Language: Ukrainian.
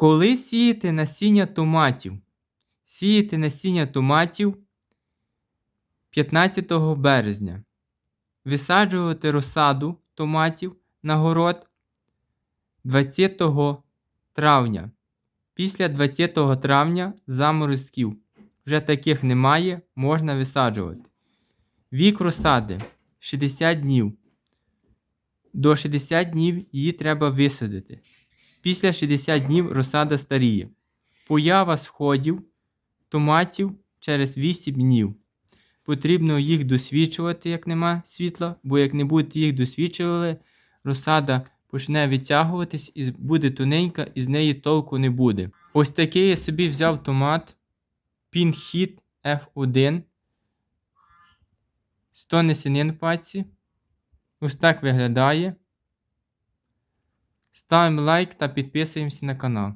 Коли сіяти насіння томатів? Сіяти насіння томатів 15 березня. Висаджувати розсаду томатів на город 20 травня. Після 20 травня заморозків. Вже таких немає, можна висаджувати. Вік розсади 60 днів. До 60 днів її треба висадити. Після 60 днів розсада старіє. Поява сходів томатів через 8 днів. Потрібно їх досвідчувати, як нема світла, бо як не будете їх досвідчували, розсада почне відтягуватись і буде тоненька, і з неї толку не буде. Ось такий я собі взяв томат Pinhit F1. 100 насінин в пачці. Ось так виглядає. Ставимо лайк та підписуємося на канал.